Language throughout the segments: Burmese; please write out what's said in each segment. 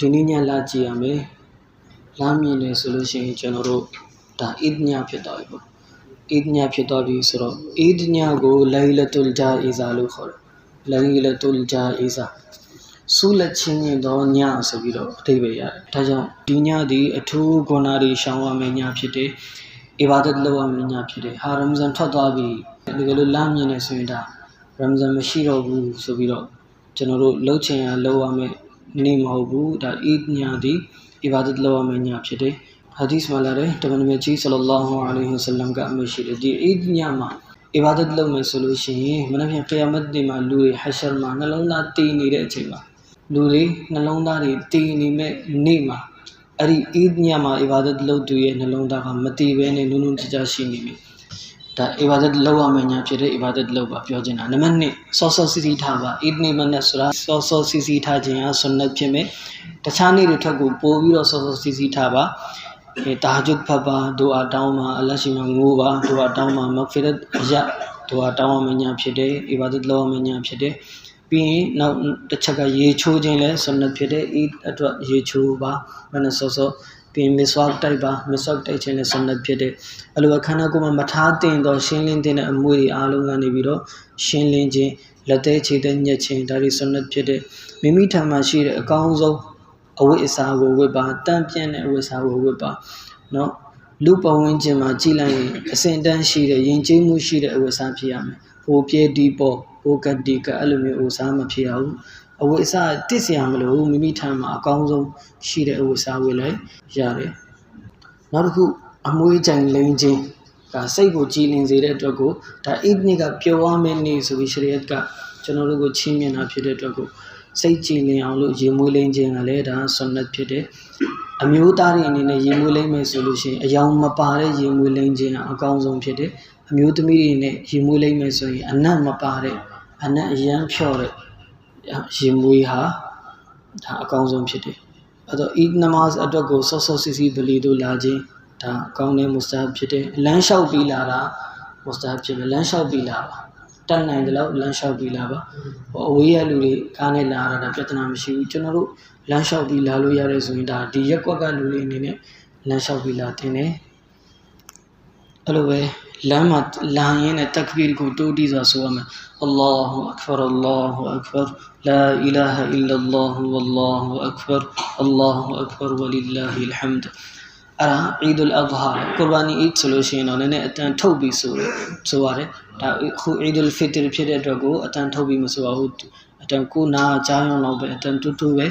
ဒီနေ့ညလာကြည့်ရမယ်လာမြင်နေဆိုလို့ရှိရင်ကျွန်တော်တို့ဒါအီဒ်ညဖြစ်သွားပြီပေါ့အီဒ်ညဖြစ်သွားပြီဆိုတော့အီဒ်ညကိုလိုင်လတုလ်ဂျာအီဇာလို့ခေါ်တယ်လိုင်လတုလ်ဂျာအီဇာဆူလက်ချင်းရင်တော့ညဆိုပြီးတော့အဓိပ္ပာယ်ရတယ်ဒါကြောင့်ဒီညဒီအထူးဂုဏတွေရှောင်ရမယ့်ညဖြစ်တယ်အီဘာဒတ်လုပ်ရမယ့်ညဖြစ်တယ်ဟာရမ်ဇန်ထွက်သွားပြီဒီကလေးလာမြင်နေဆိုရင်ဒါရမ်ဇန်မရှိတော့ဘူးဆိုပြီးတော့ကျွန်တော်တို့လှုပ်ချင်ရလှုပ်ရမယ့် နေ့မဟုတ်ဘူးဒါအီဒ်ညဒီအီဘာဒတ်လုပ်ရမယ့်ညဖြစ်တယ်ဟာဒီစ်မှာလာတယ်တမန်တော်ကြီးဆလလောဟူအလိုင်းဝဆလမ်ကအမရှိတယ်ဒီအီဒ်ညမှာအီဘာဒတ်လုပ်မယ်ဆိုလို့ရှိရင်မနေ့ကခရမတ်ဒီမှာလူတွေဟရှာမှာနှလုံးသားတည်နေတဲ့အချိန်မှာလူတွေနှလုံးသားတွေတည်နေမဲ့နေ့မှာအဲ့ဒီအီဒ်ညမှာအီဘာဒတ်လုပ်သူရဲ့နှလုံးသားကမတည်ဘဲနဲ့နုံနုံကြကြရှိနေပြီ ဒါအီဘာဒတ်လုပ်ရမယ့်ညာဖြစ်တဲ့အီဘာဒတ်လုပ်ပါပြောချင်တာနံပါတ်1စောစောစီစီထားပါအီဒ်နေ့မနက်ဆိုတာစောစောစီစီထားခြင်းဟာဆွန်နတ်ဖြစ်မယ်တခြားနေ့တွေထက်ကိုပိုပြီးတော့စောစောစီစီထားပါအဲတာဂျုတ်ဖတ်ပါဒူအာတောင်းပါအလရှိမငိုးပါဒူအာတောင်းပါမဂ်ဖီရတ်အရဒူအာတောင်းရမယ့်ညာဖြစ်တဲ့အီဘာဒတ်လုပ်ရမယ့်ညာဖြစ်တဲ့ပြီးရင်နောက်တစ်ချက်ကရေချိုးခြင်းလဲဆွန်နတ်ဖြစ်တဲ့အီဒ်အတွက်ရေချိုးပါမနက်စောစော ပြီးမစ်ဆော့တိုက်ပါမစ်ဆော့တိုက်ခြင်းနဲ့ဆန္ဒဖြစ်တဲ့အဲ့လိုအခန္ဓာကိုယ်မှာမထားတင်တော့ရှင်းလင်းတဲ့အမွေတွေအားလုံးကနေပြီးတော့ရှင်းလင်းခြင်းလက်သေးခြေသေးညက်ခြင်းဒါတွေဆန္ဒဖြစ်တဲ့မိမိထံမှာရှိတဲ့အကောင်းဆုံးအဝိအစာကိုဝတ်ပါတန့်ပြန့်တဲ့အဝိအစာကိုဝတ်ပါနော်လူပဝန်းကျင်မှာကြည်လိုက်ရင်အစင်တန်းရှိတဲ့ယဉ်ကျေးမှုရှိတဲ့အဝိစာဖြစ်ရမယ်။ဟိုပြဲဒီပေါ်ဟိုကတိကအဲ့လိုမျိုးအဝိစာမဖြစ်ရဘူး။ အဝိအစာတစ်စရာမလိုမိမိထံမှာအကောင်းဆုံးရှိတဲ့အဝိအစာဝတ်လိုက်ရတယ်နောက်တစ်ခုအမွေးကြိုင်လိန်ခြင်းဒါစိတ်ကိုကြည်လင်စေတဲ့အတွက်ကိုဒါအိဒ်နေ့ကပျော်ဝမ်းမယ့်နေ့ဆိုပြီးရှရီယတ်ကကျွန်တော်တို့ကိုချီးမြှင့်တာဖြစ်တဲ့အတွက်ကိုစိတ်ကြည်လင်အောင်လို့ရေမွေးလိန်ခြင်းကလည်းဒါဆွန်နတ်ဖြစ်တယ်အမျိုးသားတွေအနေနဲ့ရေမွေးလိမ့်မယ်ဆိုလို့ရှိရင်အယောင်မပါတဲ့ရေမွေးလိမ့်ခြင်းကအကောင်းဆုံးဖြစ်တယ်အမျိုးသမီးတွေနဲ့ရေမွေးလိမ့်မယ်ဆိုရင်အနတ်မပါတဲ့အနတ်အရန်ဖြော့တဲ့ ရေမွေးဟာဒါအကောင်းဆုံးဖြစ်တယ်အဲ့တော့အီဒ်နမတ်အတွက်ကိုဆော့ဆော့စီစီဗလီတို့လာခြင်းဒါအကောင်းတဲ့မုစတာဖြစ်တယ်လမ်းလျှောက်ပြီးလာတာမုစတာဖြစ်တယ်လမ်းလျှောက်ပြီးလာပါတတ်နိုင်တယ်လို့လမ်းလျှောက်ပြီးလာပါဟိုအဝေးရလူတွေကားနဲ့လာတာဒါပြဿနာမရှိဘူးကျွန်တော်တို့လမ်းလျှောက်ပြီးလာလို့ရတယ်ဆိုရင်ဒါဒီရက်ကွက်ကလူတွေအနေနဲ့လမ်းလျှောက်ပြီးလာတင်တယ်အဲ့လိုပဲ လမ်းမှာလာရင်းနဲ့တက်ဘီကိုတိုးတီးစွာဆိုရမယ်အလ္လာဟူအက္ဘရအလ္လာဟူအက္ဘရလာအီလာဟအီလ္လာဟူဝလ္လာဟူအက္ဘရအလ္လာဟူအက္ဘရဝလ illah အလ်ဟမ်ဒ်အဲ့ဒါအီဒ်အလ်အဒဟာကုရ်ဘာနီအီဒ်ဆိုလို့ရှိရင်တော့နည်းနည်းအတန်ထုတ်ပြီးဆိုတယ်ဆိုရတယ်ဒါခုအီဒ်အလ်ဖီတရ်ဖြစ်တဲ့အတွက်ကိုအတန်ထုတ်ပြီးမဆိုပါဘူးအတန်ကိုနာကြားရုံလောက်ပဲအတန်တူတူပဲ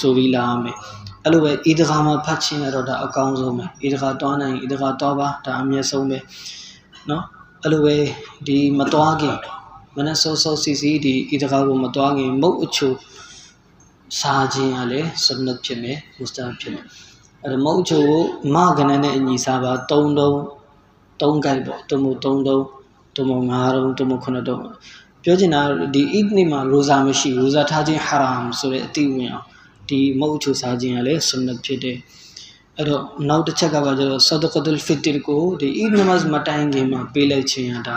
ဆိုပြီးလာမယ်အဲ့လိုပဲအီဒဂါမှာဖတ်ခြင်းကတော့ဒါအကောင်းဆုံးပဲအီဒဂါတွားနိုင်အီဒဂါတွားပါဒါအမြတ်ဆုံးပဲ နော်အဲ့လိုပဲဒီမသွားခင်မနက်စောစောစီစီဒီဤတကားကိုမသွားခင်မုတ်အချိုစာခြင်းကလည်းစနတ်ဖြစ်မယ်မုစတာဖြစ်မယ်အဲ့ဒါမုတ်အချိုကိုမကနနဲ့အညီစာပါ၃တုံး၃ကြိုက်ပေါ့တုံမ၃တုံးတုံမ၅တုံးတုံမ9တုံးပြောချင်တာဒီအစ်နေမှာရိုဇာမရှိရိုဇာထားခြင်းဟာရမ်ဆိုတဲ့အတိဝင်အောင်ဒီမုတ်အချိုစာခြင်းကလည်းစနတ်ဖြစ်တယ် အဲ့တော့နောက်တစ်ချက်ကပါကျတော့ဆဒကတ်လ်ဖီတရ်ကိုဒီအီဒ်နမတ်မတိုင်ခင်မှာပေးလိုက်ခြင်းရတာ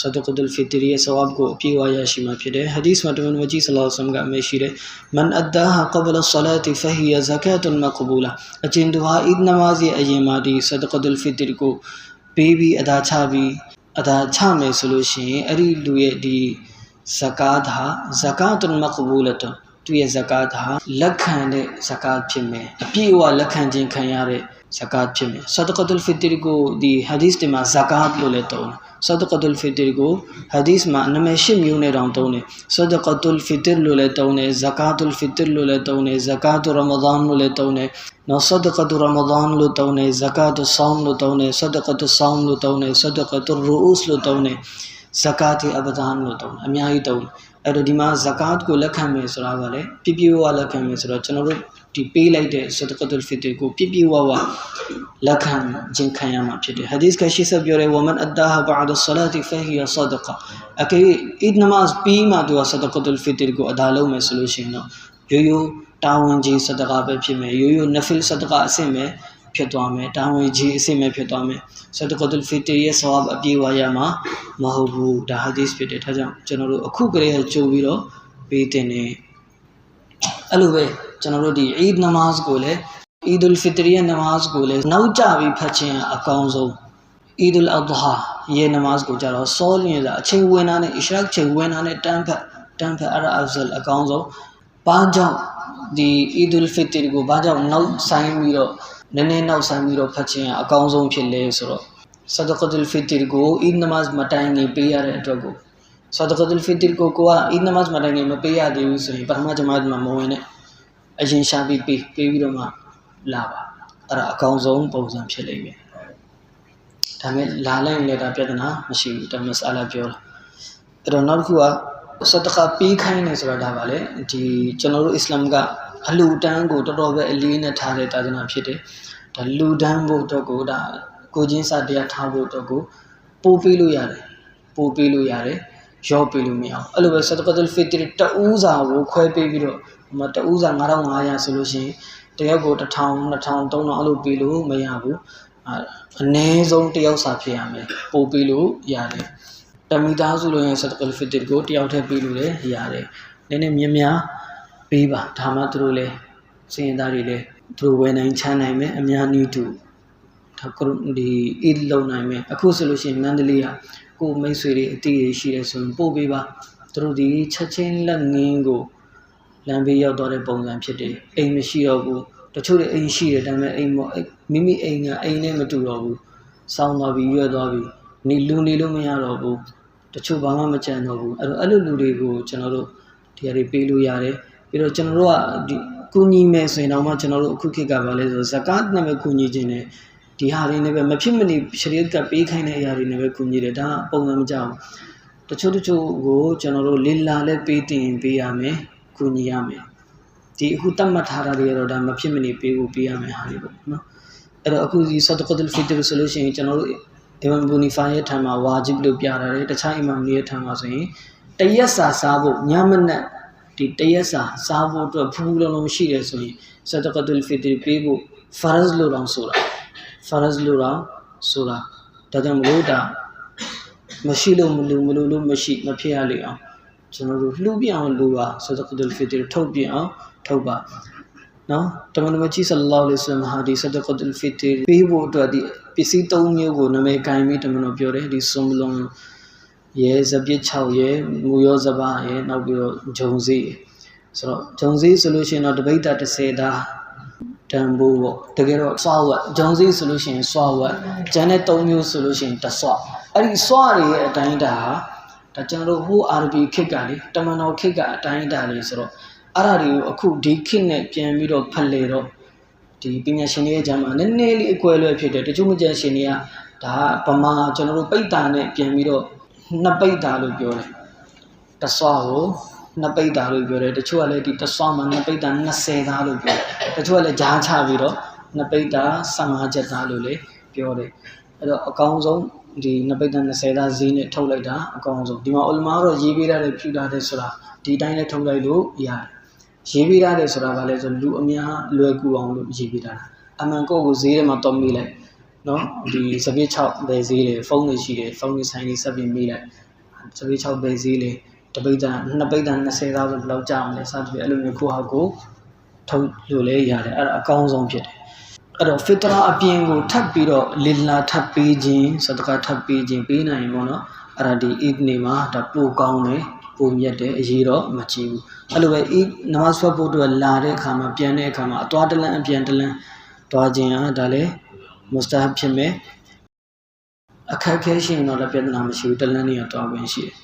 ဆဒကတ်လ်ဖီတရ်ရဲ့ဆဝပ်ကိုအပြည့်အဝရရှိမှာဖြစ်တယ်ဟဒီစ်မှာတမန်မကြီးဆလောဆမ်ကအမေရှိတယ်မန်အဒ္ဒါဟာကဘလဆလာတီဖဟီယဇကာတ်မကဘူလာအကျဉ်သူဟာအီဒ်နမတ်ရဲ့အရင်မှာဒီဆဒကတ်လ်ဖီတရ်ကိုပေးပြီးအဒါချပြီးအဒါချမယ်ဆိုလို့ရှိရင်အဲ့ဒီလူရဲ့ဒီဇကာတ်ဟာဇကာတ်မကဘူလာတော့သူရဲ့ဇကာတ်ဟာလက်ခံတဲ့ဇကာတ်ဖြစ်မယ်အပြည့်အဝလက်ခံခြင်းခံရတဲ့ဇကာတ်ဖြစ်မယ်ဆဒကတ်လ်ဖီတ ရ်ကိုဒီဟာဒီစ်တွေမှာဇကာတ်လို့လည်းသုံးတယ်ဆဒကတ်လ်ဖီတရ်ကိုဟာဒီစ်မှာနာမည်ရှစ်မျိုးနဲ့တောင်သုံးတယ်ဆဒကတ်လ်ဖီတရ်လို့လည်းသုံးတယ်ဇကာတ်လ်ဖီတရ်လို့လည်းသုံးတယ်ဇ ကာတ်ရမဒန်လို့လည်းသုံးတယ်နော်ဆဒကတ်ရမဒန်လို့သုံးတယ်ဇကာတ်ဆောင်းလို့သုံးတယ်ဆဒကတ်ဆောင်းလို့သုံးတယ်ဆဒကတ်ရူဥစ်လို့သုံးတယ်ဇကာတ်အဘဒန်လို့သုံးတယ်အများကြီးသုံးတယ်အဲ့တော့ဒီမှာဇကာတ်ကိုလက်ခံမယ်ဆိုတာကလည်းပြပြဝလက်ခံမယ်ဆိုတော့ကျွန်တော်တို့ဒီပေးလိုက်တဲ့ဆဒကတ်လ်ဖီတရ်ကိုပြပြဝဝလက်ခံခြင်းခံရမှာဖြစ်တယ်ဟာဒီစ်ကရှိဆက်ပြောတယ်ဝမန်အဒါဟာဘာဒ်ဆလာတီဖဟီယဆဒကာအကေအီဒ်နမတ်ပြီးမှသူကဆဒကတ်လ်ဖီတရ်ကိုအဒါလုံးမယ်ဆိုလို့ရှိရင်တော့ရိုးရိုးတာဝန်ကြီးဆဒကာပဲဖြစ်မယ်ရိုးရိုးနဖီလ်ဆဒကာအဆင့်ပဲ ဖြစ်သွားမယ်တာဝန်ကြီးအဆင့်ပဲဖြစ်သွားမယ်ဆဒကတ်လ်ဖီတရ်ရဲ့ဆဝပ်အပြေဝါရမှာမဟုတ်ဘူးဒါဟာဒီစ်ဖြစ်တယ်ဒါကြောင့်ကျွန်တော်တို့အခုကလေးကကြိုပြီးတော့ပေးတင်တယ်အဲ့လိုပဲကျွန်တော်တို့ဒီအီဒ်နမတ်ကိုလည်းအီဒ် ul ဖီတရီရဲ့နမတ်ကိုလည်းနောက်ကျပြီးဖတ်ခြင်းအကောင်းဆုံးအီဒ် ul အဒဟာရဲ့နမတ်ကိုကြတော့စောလင်းလာအချိန်ဝင်တာနဲ့အရှရက်ချိန်ဝင်တာနဲ့တန်းဖတ်တန်းဖတ်အဲ့ဒါအဖဇလ်အကောင်းဆုံးဘာကြောင့်ဒီအီဒ် ul ဖီတရီကိုဘာကြောင့်နောက်ဆိုင်ပြီးတော့ နည်းနည်းနောက်ဆိုင်ပြီးတော့ဖတ်ခြင်းအကောင်းဆုံးဖြစ်လဲဆိုတော့ဆဒကတ် ul ဖီတရီကိုအီဒ်နမတ်မတိုင်နေပေးရတဲ့အတွက်ကိုဆဒကတ် ul ဖီတရီကိုကိုကအီဒ်နမတ်မတိုင်နေမပေးရသေးဘူးဆိုရင်ပထမဂျမာတ်မှာမဝင်နဲ့အရင်ရှာပြီးပေးပေးပြီးတော့မှလာပါအဲ့ဒါအကောင်းဆုံးပုံစံဖြစ်လိမ့်မယ်ဒါမဲ့လာလိုက်ရင်လည်းဒါပြဿနာမရှိဘူးဒါမဲ့ဆာလာပြောတာအဲ့တော့နောက်တစ်ခုကဆဒကာပေးခိုင်းနေဆိုတာဒါပါလေဒီကျွန်တော်တို့အစ္စလာမ်က အလူတန်းကိုတော်တော်ပဲအလေးနဲ့ထားတဲ့တာသနာဖြစ်တယ်ဒါလူတန်းဖို့အတွက်ကိုဒါကိုချင်းစာတရားထားဖို့အတွက်ကိုပို့ပေးလို့ရတယ်ပို့ပေးလို့ရတယ်ရောပေးလို့မရအောင်အဲ့လိုပဲဆဒကာတုလ်ဖီတရီတူးစာကိုခွဲပေးပြီးတော့ဟိုမှာတူးစာ9500ဆိုလို့ရှိရင်တယောက်ကို1000 2000 3000အဲ့လိုပေးလို့မရဘူးအနည်းဆုံးတယောက်စာဖြစ်ရမယ်ပို့ပေးလို့ရတယ်တမီသားစုလို့ရင်ဆဒကာတုလ်ဖီတရီကိုတယောက်တည်းပေးလို့လည်းရတယ်နည်းနည်းမြင်များ ပေးပါဒါမှသူတို့လည်းစင်ရသားတွေလည်းသူတို့ဝယ်နိုင်ချမ်းနိုင်မယ်အများနည်းတူဒါကဒီအီဒ်လုံနိုင်မယ်အခုဆိုလို့ရှိရင်မန္တလေးကကိုမိတ်ဆွေတွေအတီးတွေရှိတယ်ဆိုရင်ပို့ပေးပါသူတို့ဒီချက်ချင်းလက်ငင်းကိုလမ်းဘေးရောက်တော့တဲ့ပုံစံဖြစ်တယ်အိမ်မရှိတော့ဘူးတချို့တွေအိမ်ရှိတယ်ဒါပေမဲ့အိမ်မမိမိအိမ်ကအိမ်နဲ့မတူတော့ဘူးစောင်းသွားပြီးရွက်သွားပြီးနေလူနေလို့မရတော့ဘူးတချို့ဘာမှမကြံတော့ဘူးအဲ့တော့အဲ့လိုလူတွေကိုကျွန်တော်တို့ဒီဟာတွေပေးလို့ရတယ် ပြီးတော့ကျွန်တော်တို့ကဒီကူညီမယ်ဆိုရင်တော့မှကျွန်တော်တို့အခုခေတ်ကပါလဲဆိုဇကာတ်နဲ့ပဲကူညီခြင်းနဲ့ဒီဟာတွေနဲ့ပဲမဖြစ်မနေရှရီယတ်ကပေးခိုင်းတဲ့အရာတွေနဲ့ပဲကူညီတယ်ဒါကပုံစံမကြဘူးတချို့တချို့ကိုကျွန်တော်တို့လစ်လာလဲပေးတင်ပေးရမယ်ကူညီရမယ်ဒီအခုတတ်မှတ်ထားတာတွေကတော့ဒါမဖြစ်မနေပေးဖို့ပေးရမယ်ဟာတွေပေါ့နော်အဲ့တော့အခုဒီဆဒကတ်လ်ဖီတရဆိုလို့ရှိရင်ကျွန်တော်တို့အီမမ်ဘူနီဖာရဲ့ထံမှာဝါဂျစ်လို့ပြတာတယ်တခြားအီမမ်တွေရဲ့ထံမှာဆိုရင်တရက်စာစားဖို့ညမနက် ဒီတရက်စာစားဖို့အတွက်ဖူးဖူးလုံးလုံးရှိတယ်ဆိုရင်ဆဒကတ်လ်ဖီတရပေးဖို့ဖာရဇ်လို့တောင်ဆိုတာဖာရဇ်လို့တောင်ဆိုတာဒါကြောင့်မလို့ဒါမရှိလို့မလို့မလို့လို့မရှိမဖြစ်ရလေအောင်ကျွန်တော်တို့လှူပြအောင်လှူပါဆဒကတ်လ်ဖီတရထုတ်ပြအောင်ထုတ်ပါနော်တမန်တော်ကြီးဆလလောလ္လဟ်အလัยဟိဝါစလမ်ဟာဒီဆဒကတ်လ်ဖီတရပေးဖို့အတွက်ဒီပစ္စည်း၃မျိုးကိုနာမည်ကင်ပြီးတမန်တော်ပြောတယ်ဒီဆွန်မလွန် ရဲဇပြစ်6ရဲမူရောဇဘာရဲနောက်ပြီးတော့ဂျုံစီဆိုတော့ဂျုံစီဆိုလို့ရှိရင်တော့တပိတ်တာ30သားတန်ဖိုးပေါ့တကယ်တော့စွာဝတ်ဂျုံစီဆိုလို့ရှိရင်စွာဝတ်ကျန်တဲ့၃မျိုးဆိုလို့ရှိရင်တဆွအဲ့ဒီစွာတွေရဲ့အတိုင်းတာဟာဒါကျွန်တော်တို့ဟိုအာရဘီခေတ်ကလေတမန်တော်ခေတ်ကအတိုင်းတာလေးဆိုတော့အဲ့ဒါတွေကိုအခုဒီခေတ်နဲ့ပြန်ပြီးတော့ဖတ်လေတော့ဒီပညာရှင်တွေရဲ့ဂျာမှာနည်းနည်းလေးအကွဲလွဲဖြစ်တယ်တချို့မကျန်ရှင်တွေကဒါဗမာကျွန်တော်တို့ပိတ်တာနဲ့ပြန်ပြီးတော့ နှစ်ပိတ်တာလို့ပြောတယ်တဆွာကိုနှစ်ပိတ်တာလို့ပြောတယ်တချို့ကလည်းဒီတဆွာမှာနှစ်ပိတ်တာ20သားလို့ပြောတယ်တချို့ကလည်းဂျားချပြီးတော့နှစ်ပိတ်တာ15ချက်သားလို့လည်းပြောတယ်အဲ့တော့အကောင်းဆုံးဒီနှစ်ပိတ်တာ20သားဈေးနဲ့ထုတ်လိုက်တာအကောင်းဆုံးဒီမှာအလမာတော့ရေးပေးရတယ်ဖြူလာတယ်ဆိုတာဒီတိုင်းလည်းထုတ်လိုက်လို့ရတယ်ရေးပေးရတယ်ဆိုတာကလည်းဆိုလူအများလွယ်ကူအောင်လို့ရေးပေးတာအမှန်ကိုကိုဈေးထဲမှာတော့မိလိုက် နော်ဒီစပစ်6ပဲဈေးလေဖုန်းတွေရှိတယ်ဖုန်းတွေဆိုင်တွေဆက်ပြီးမိလိုက်စပစ်6ပဲဈေးလေတပိတ်တန်နှစ်ပိတ်တန်20သားဆိုဘယ်လောက်ကြာမလဲစသဖြင့်အဲ့လိုမျိုးကိုဟာကိုထုတ်လို့လည်းရတယ်အဲ့ဒါအကောင်းဆုံးဖြစ်တယ်အဲ့တော့ဖစ်တရာအပြင်ကိုထပ်ပြီးတော့လီလာထပ်ပေးခြင်းစဒကာထပ်ပေးခြင်းပေးနိုင်ပေါ့နော်အဲ့ဒါဒီအစ်နေမှာဒါပိုကောင်းတယ်ပုံမြတ်တယ်အရေးတော့မကြည့်ဘူးအဲ့လိုပဲအီနမတ်ဆွတ်ဖို့အတွက်လာတဲ့အခါမှာပြန်တဲ့အခါမှာအသွားတလန်းအပြန်တလန်းသွားခြင်းဟာဒါလည်း မုစတာဟ်ဖြစ်မယ်အခက်ခဲရှိရင်တော့လည်းပြဿနာမရှိဘူးတလန်းနေရသွားဝင်ရှိတယ်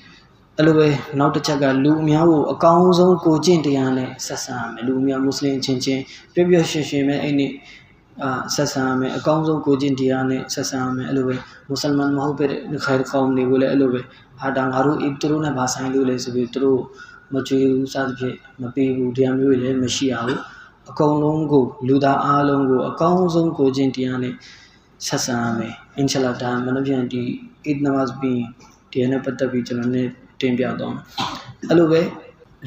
အဲ့လိုပဲနောက်တစ်ချက်ကလူအများကိုအကောင်းဆုံးကိုကျင့်တရားနဲ့ဆက်ဆံရမယ်လူအများမွတ်စလင်ချင်းချင်းပျော်ပျော်ရွှင်ရွှင်ပဲအဲ့ဒီအာဆက်ဆံရမယ်အကောင်းဆုံးကိုကျင့်တရားနဲ့ဆက်ဆံရမယ်အဲ့လိုပဲမွတ်စလမန်မဟုတ်ပဲခိုင်ကောင်းနေကိုလည်းအဲ့လိုပဲဟာဒါငါတို့အစ်သူတို့နဲ့ဗာဆိုင်လို့လေဆိုပြီးသူတို့မကြွေဘူးစသဖြင့်မပေးဘူးတရားမျိုးတွေလည်းမရှိရဘူး အကုန်လုံးကိုလူသားအားလုံးကိုအကောင်းဆုံးကိုကျင့်တရားနဲ့ဆက်ဆံရမယ်အင်ရှလာဒါမနပြန်ဒီအစ်နမတ်ပြီးဒီနဲ့ပတ်သက်ပြီးကျွန်တော်နဲ့တင်ပြတော့အဲ့လိုပဲ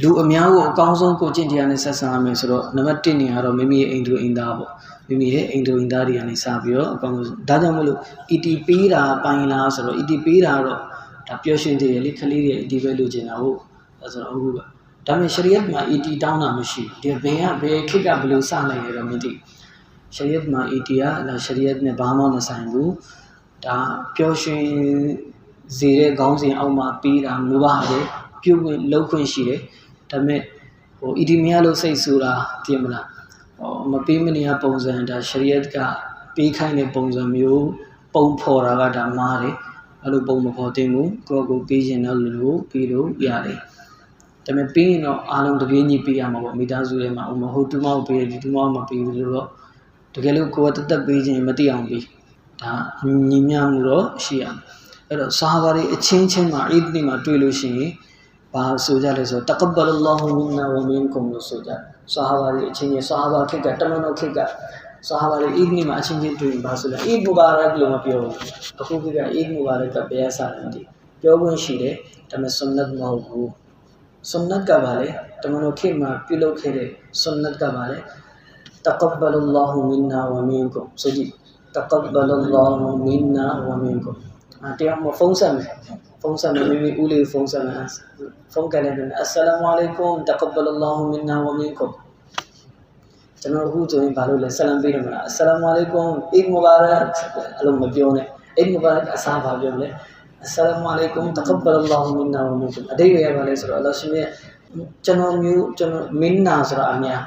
လူအများကိုအကောင်းဆုံးကိုကျင့်တရားနဲ့ဆက်ဆံရမယ်ဆိုတော့နံပါတ်1နေရာတော့မိမိရဲ့အိမ်သူအိမ်သားပေါ့မိမိရဲ့အိမ်သူအိမ်သားတွေကနေစပြီးတော့အကောင်းဆုံးဒါကြောင့်မလို့ ET ပေးတာပိုင်းလားဆိုတော့ ET ပေးတာတော့ဒါပျော်ရွှင်သေးတယ်လေခလေးတွေ ET ပဲလိုချင်တာဟုတ်ဒါဆိုတော့အခုက ဒါပေမဲ့ရှရီယတ်မှာ ET တောင်းတာမရှိဘူးဒီဘယ်ကဘယ်ခေတ်ကဘယ်လိုစနိုင်ရတော့မသိရှရီယတ်မှာ ET ကဒါရှရီယတ်နဲ့ဘာမှမဆိုင်ဘူးဒါပျော်ရွှင်စေတဲ့ခေါင်းစဉ်အောက်မှာပြီးတာမူပါပဲပြုတ်ဝင်လောက်ခွင့်ရှိတယ်ဒါပေမဲ့ဟို ET မရလို့စိတ်ဆူတာသိမလားဟောမပေးမနေရပုံစံဒါရှရီယတ်ကပေးခိုင်းတဲ့ပုံစံမျိုးပုံဖော်တာကဒါမားတယ်အဲ့လိုပုံမဖော်သင့်ဘူးကိုယ့်ကိုယ်ပေးရင်တော့လို့ပြီးလို့ရတယ် ဒါပေမဲ့ပြီးရင်တော့အားလုံးတပြေးညီပေးရမှာပေါ့မိသားစုထဲမှာဥမဟုတ်တူမောက်ပေးတယ်ဒီတူမောက်မပေးဘူးလို့တော့တကယ်လို့ကိုယ်ကတက်တက်ပေးခြင်းမသိအောင်ပေးဒါညီမျှမှုတော့ရှိရမယ်အဲ့တော့ဆာဟာဘာတွေအချင်းချင်းမှာအိဒ်နေ့မှာတွေ့လို့ရှိရင်ဘာဆိုကြလဲဆိုတကဘလလာဟူမင်နာဝမင်ကွမ်လို့ဆိုကြဆာဟာဘာတွေအချင်းချင်းဆာဟာဘာခေတ်ကတမန်တော်ခေတ်ကဆာဟာဘာတွေအိဒ်နေ့မှာအချင်းချင်းတွေ့ရင်ဘာဆိုလဲအိဒ်မူဘာရက်လို့မပြောဘူးအခုခေတ်ကအိဒ်မူဘာရက်ကဘယ်အစားလဲမသိပြောခွင့်ရှိတယ်ဒါပေမဲ့ဆွန်နတ်မဟုတ်ဘူး ဆွန်နတ်ကပါလေတမန်တော်ခေတ်မှာပြုလုပ်ခဲ့တဲ့ဆွန်နတ်ကပါလေ تقبل الله منا ومنكم ဆိုကြည့် تقبل الله منا ومنكم အတရားမဖုန်းဆက်မယ်ဖုန်းဆက်မယ်မိမိဦးလေးဖုန်းဆက်မယ်ဖုန်းကလည်းပြန်အစ္စလာမုအလိုင်ကွမ် تقبل الله منا ومنكم ကျွန်တော်အခုဆိုရင်ဘာလို့လဲဆလမ်ပေးတယ်မလားအစ္စလာမုအလိုင်ကွမ်အိမ်မူဘာရက်အလုံးမပြောနဲ့အိမ်မူဘာရက်အစားဘာပြောလဲ assalamu alaikum taqabbalallahu minna wa minkum အတိတ်ရပါလဲဆိုတော့အလ္လာဟ်ရှင်ရဲ့ကျွန်တော်မျိုးကျွန်တော်မင်းနာဆိုတာအများ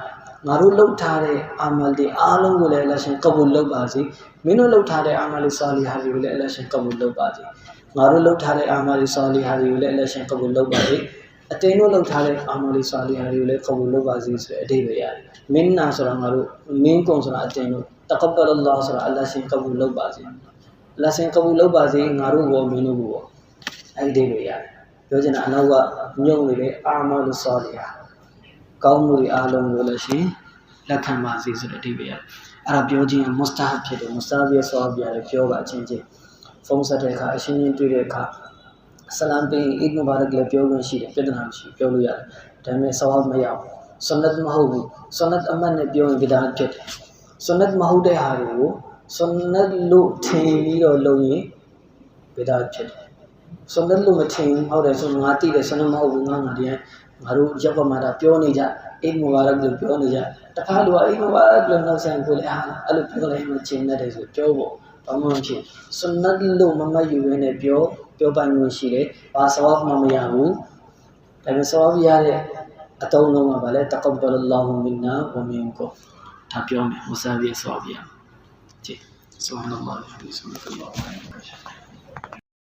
ငါတို့လှုပ်ထားတဲ့အာမလ်တွေအားလုံးကိုလည်းအလ္လာဟ်ရှင်ကဘူလ်လုပ်ပါစေမင်းတို့လှုပ်ထားတဲ့အာမလ်တွေဆာလီဟာတွေကိုလည်းအလ္လာဟ်ရှင်ကဘူလ်လုပ်ပါစေငါတို့လှုပ်ထားတဲ့အာမလ်တွေဆာလီဟာတွေကိုလည်းအလ္လာဟ်ရှင်ကဘူလ်လုပ်ပါစေအတင်းတို့လှုပ်ထားတဲ့အာမလ်တွေဆာလီဟာတွေကိုလည်းကဘူလ်လုပ်ပါစေဆိုတဲ့အတိတ်ပဲရတယ်မင်းနာဆိုတာငါတို့မင်းကုံဆိုတာအတင်းတို့တကဘလလာဆိုတာအလ္လာဟ်ရှင်ကဘူလ်လုပ်ပါစေ လက်ဆင်ကဘူလုပ်ပါစေငါတို့ဘောမင်းတို့ဘောအဲ့ဒီတွေရတယ်ပြောချင်တာအနောက်ကညုံနေတဲ့အာမလို့စောရကောင်းမှုတွေအားလုံးကိုလည်းရှင်လက်ခံပါစေဆိုတဲ့အဓိပ္ပာယ်အဲ့ဒါပြောခြင်းမုစတာဖြစ်တယ်မုစတာရဲ့ဆောပြရတယ်ပြောပါချင်းချင်းဖုန်းဆက်တဲ့အခါအရှင်းချင်းတွေ့တဲ့အခါဆလမ်ပေးအစ်မဘာရကလည်းပြောလို့ရှိတယ်ပြဿနာမရှိပြောလို့ရတယ်ဒါပေမဲ့ဆဝတ်မရဘူးဆွန်နတ်မဟုတ်ဘူးဆွန်နတ်အမှတ်နဲ့ပြောရင်ဗီဒါဖြစ်တယ်ဆွန်နတ်မဟုတ်တဲ့ဟာတွေကို ဆွန်နတ်လို့ထင်ပြီးတော့လုပ်ရင်ဗေဒဖြစ်တယ်ဆွန်နတ်လို့မထင်ဟုတ်တယ်ဆိုငါတိတယ်ဆွန်နတ်မဟုတ်ဘူးငါငါဒီငါတို့ရပ်ပမှာဒါပြောနေကြအိမ်မဘာရက်လို့ပြောနေကြတခါလိုအိမ်မဘာရက်လို့နောက်ဆိုင်ကိုလေအားအဲ့လိုပြောလိုက်မှချင်းနေတယ်ဆိုပြောဖို့ဘာမှမဖြစ်ဆွန်နတ်လို့မမယူရင်းနဲ့ပြောပြောပိုင်လို့ရှိတယ်ဘာစဝါမှမရဘူးဒါပေမဲ့စဝါရတဲ့အတုံးလုံးကဗာလဲတကဘလလာဟူမင်နာဝမင်ကိုဒါပြောမယ်မူဆာဘီစဝါဘီယာ जी। सुबह